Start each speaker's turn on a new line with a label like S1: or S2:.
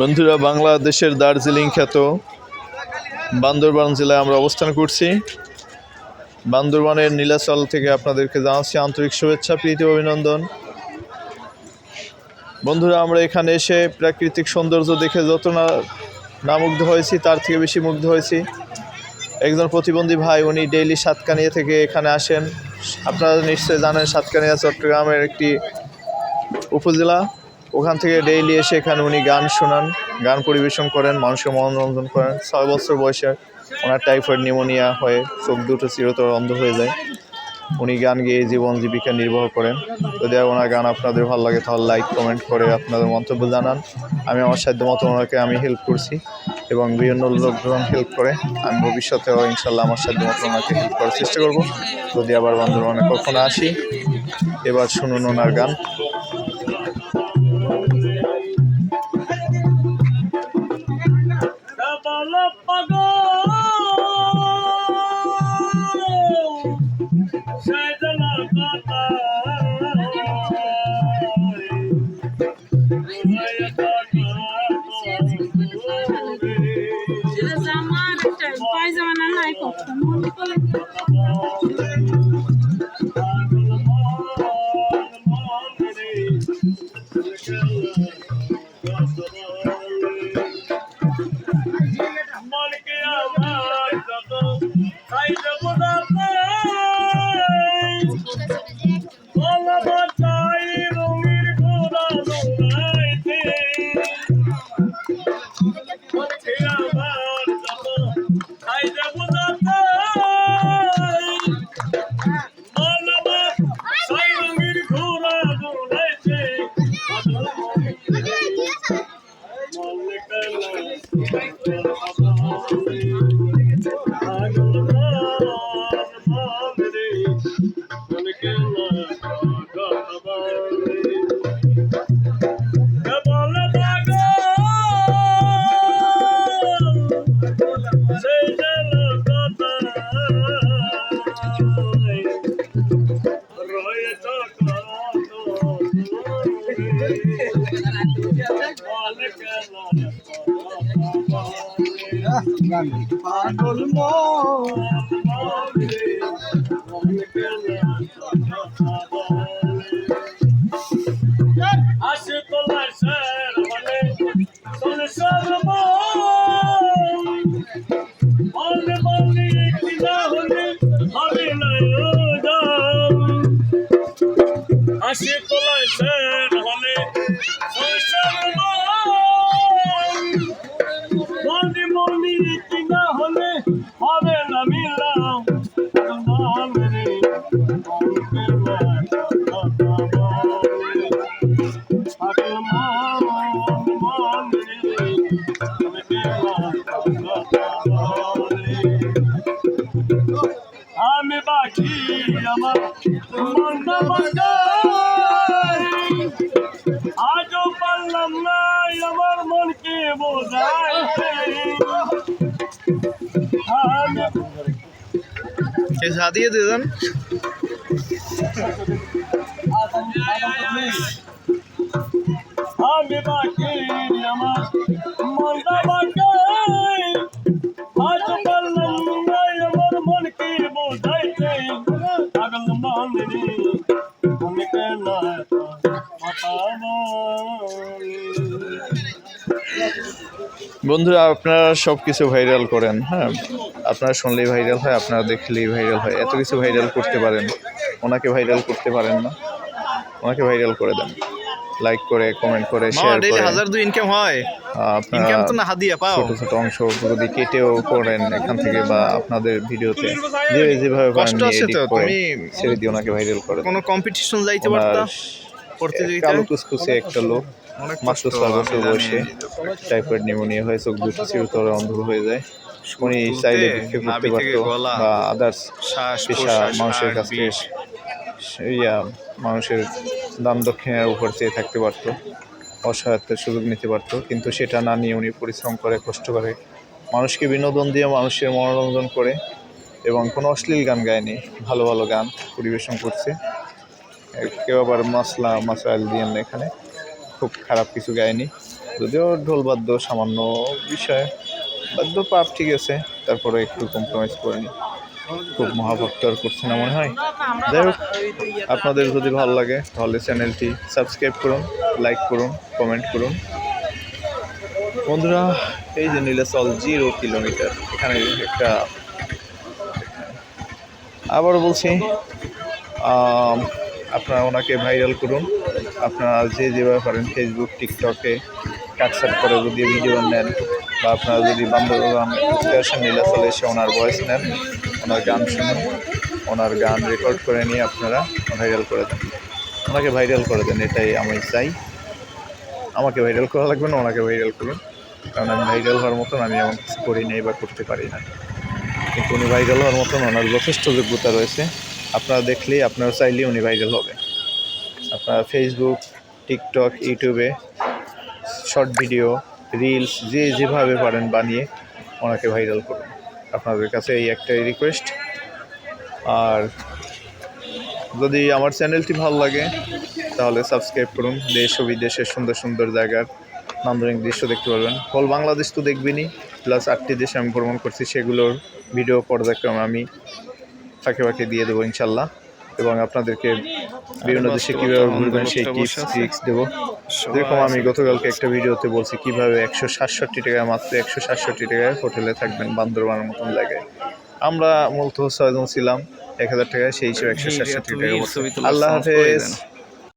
S1: বন্ধুরা, বাংলাদেশের দার্জিলিং খ্যাত বান্দরবান জেলায় আমরা অবস্থান করছি। বান্দরবানের নীলাচল থেকে আপনাদেরকে জানাচ্ছি আন্তরিক শুভেচ্ছা, প্রীতি অভিনন্দন। বন্ধুরা, আমরা এখানে এসে প্রাকৃতিক সৌন্দর্য দেখে যত না না মুগ্ধ হয়েছি, তার থেকে বেশি মুগ্ধ হয়েছি। একজন প্রতিবন্ধী ভাই, উনি ডেইলি সাতকানিয়া থেকে এখানে আসেন। আপনারা নিশ্চয়ই জানেন, সাতকানিয়া, চট্টগ্রামের একটি উপজেলা। ওখান থেকে ডেইলি এসে এখানে উনি গান শোনান, গান পরিবেশন করেন মানুষের মনোরঞ্জন করেন। ছয় বছর বয়সে ওনার টাইফয়েড নিউমোনিয়া হয়ে চোখ দুটো চিরতর অন্ধ হয়ে যায়। উনি গান গেয়ে জীবন জীবিকা নির্বাহ করেন। যদি ওনার গান আপনাদের ভালো লাগে, তাহলে লাইক কমেন্ট করে আপনাদের মন্তব্য জানান। আমি আমার সাধ্য মতো ওনাকে আমি হেল্প করছি এবং বিভিন্ন লোকজন হেল্প করে আমি ভবিষ্যতেও ইনশাল্লাহ আমার সাধ্য মতো ওনাকে হেল্প করার চেষ্টা করব। যদি আবার বান্ধবনে কখনো আসি, এবার শুনুন ওনার গান।
S2: Double up,
S3: পাগল
S2: আসে তোমার স্যার মানে সংসার মনে মনে কি না হলে হবে না আসে তোমার স্যার হলে আমি বাকি আমার আজও পারলাম না আমার মনকে বোঝাই। আমি
S1: দিয়ে দেন? বন্ধুরা, আপনারা সব কিছু ভাইরাল করেন হ্যাঁ? আপনারা শুনলেই ভাইরাল হয়, আপনারা দেখলেই ভাইরাল হয়, এত কিছু ভাইরাল করতে পারেন। ওনাকে ভাইরাল করতে পারেন না। ওনাকে ভাইরাল করে দেন। লাইক করে কমেন্ট করে শেয়ার করে।
S4: হাজার দুই ইনকাম হয়। ইনকাম তো না হাদিয়া পাও।
S1: ছোট ছোট অংশ যদি কেটেও করেন এখান থেকে বা আপনাদের ভিডিওতে যে যেভাবে
S4: কষ্ট আছে তো, তুমি
S1: ছেড়ে দিয়ে ওনাকে ভাইরাল করে
S4: কোনো কম্পিটিশন যাইতে পারতা প্রতিযোগিতায়?
S1: কালো কুসকুসে একটা লোক মাত্র ছয় বছর বয়সে টাইফয়েড নিউমোনিয়া হয়ে চোখ দুটো চিরতরে অন্ধ হয়ে যায়। উনি চাইলে ভিক্ষে করতে পারতো বা আদার্স পেশা মানুষের কাছ। ইয়া মানুষের দাম দক্ষিণের উপর চেয়ে থাকতে পারতো অসহায়তার সুযোগ নিতে পারতো, কিন্তু সেটা না নিয়ে উনি পরিশ্রম করে, কষ্ট করে। মানুষকে বিনোদন দিয়ে মানুষের মনোরঞ্জন করে এবং কোনো অশ্লীল গান গায়নি, ভালো ভালো গান পরিবেশন করছে। কেউ আবার মশলা মশাইল দিয়ে এখানে, খুব খারাপ কিছু গায়নি। যদিও ঢোল বাদ্য সামান্য বিষয়, বাদ্য পাপ ঠিক আছে, তারপরে একটু কম্প্রোমাইজ করে নি। খুব মহাভক্ত আর করছে না মনে হয়? যাই হোক আপনাদের যদি ভালো লাগে তাহলে চ্যানেলটি সাবস্ক্রাইব করুন লাইক করুন কমেন্ট করুন। বন্ধুরা এই যে নীলাচল জিরো কিলোমিটার এখানে একটা আবার বলছি আপনারা ওনাকে ভাইরাল করুন। আপনারা যে যেভাবে পারেন ফেসবুক টিকটকে কাটসাট করে যদি ভিডিও নেন বা আপনারা যদি বান্ধবান ঘুরতে আসেন নীলাচলে এসে ওনার ভয়েস নেন, ওনার গান শুনুন, ওনার গান রেকর্ড করে নিয়ে আপনারা ভাইরাল করে দেন। ওনাকে ভাইরাল করে দেন, এটাই আমি চাই। আমাকে ভাইরাল করা লাগবে না, ওনাকে ভাইরাল করুন। কারণ আমি ভাইরাল হওয়ার মতন আমি এমন কিছু করি নাই বা করতে পারি না। কিন্তু উনি ভাইরাল হওয়ার মতন ওনার যথেষ্ট যোগ্যতা রয়েছে। আপনারা দেখলেই, আপনারা চাইলেই উনি ভাইরাল হবে। আপনারা ফেসবুক টিকটক ইউটিউবে শর্ট ভিডিও রিলস যে যেভাবে পারেন বানিয়ে ওনাকে ভাইরাল করুন। আপনাদের কাছে এই একটাই রিকোয়েস্ট আর যদি আমার চ্যানেলটি ভালো লাগে, তাহলে সাবস্ক্রাইব করুন। দেশ ও বিদেশের সুন্দর সুন্দর জায়গার নান্দনিক দৃশ্য দেখতে পারবেন। হল বাংলাদেশ তো দেখবেনই প্লাস আটটি দেশে আমি ভ্রমণ করছি, সেগুলোর ভিডিও পর্যায়ক্রমে আমি ফাঁকে ফাঁকে দিয়ে দেবো ইনশাল্লাহ। এবং আপনাদেরকে বিভিন্ন দেশে কীভাবে ঘুরবেন সেই টিপস ট্রিক্স দেবো। যেরকম আমি গতকালকে একটা ভিডিওতে বলছি কীভাবে একশো সাতষট্টি টাকায় মাত্র একশো সাতষট্টি টাকায় হোটেলে থাকবেন বান্দরবানের মতন জায়গায়। আমরা মূলত ছয়জন ছিলাম এক হাজার টাকায় সেই হিসেবে একশো সাতষট্টি টাকা আল্লাহ হাফেজ।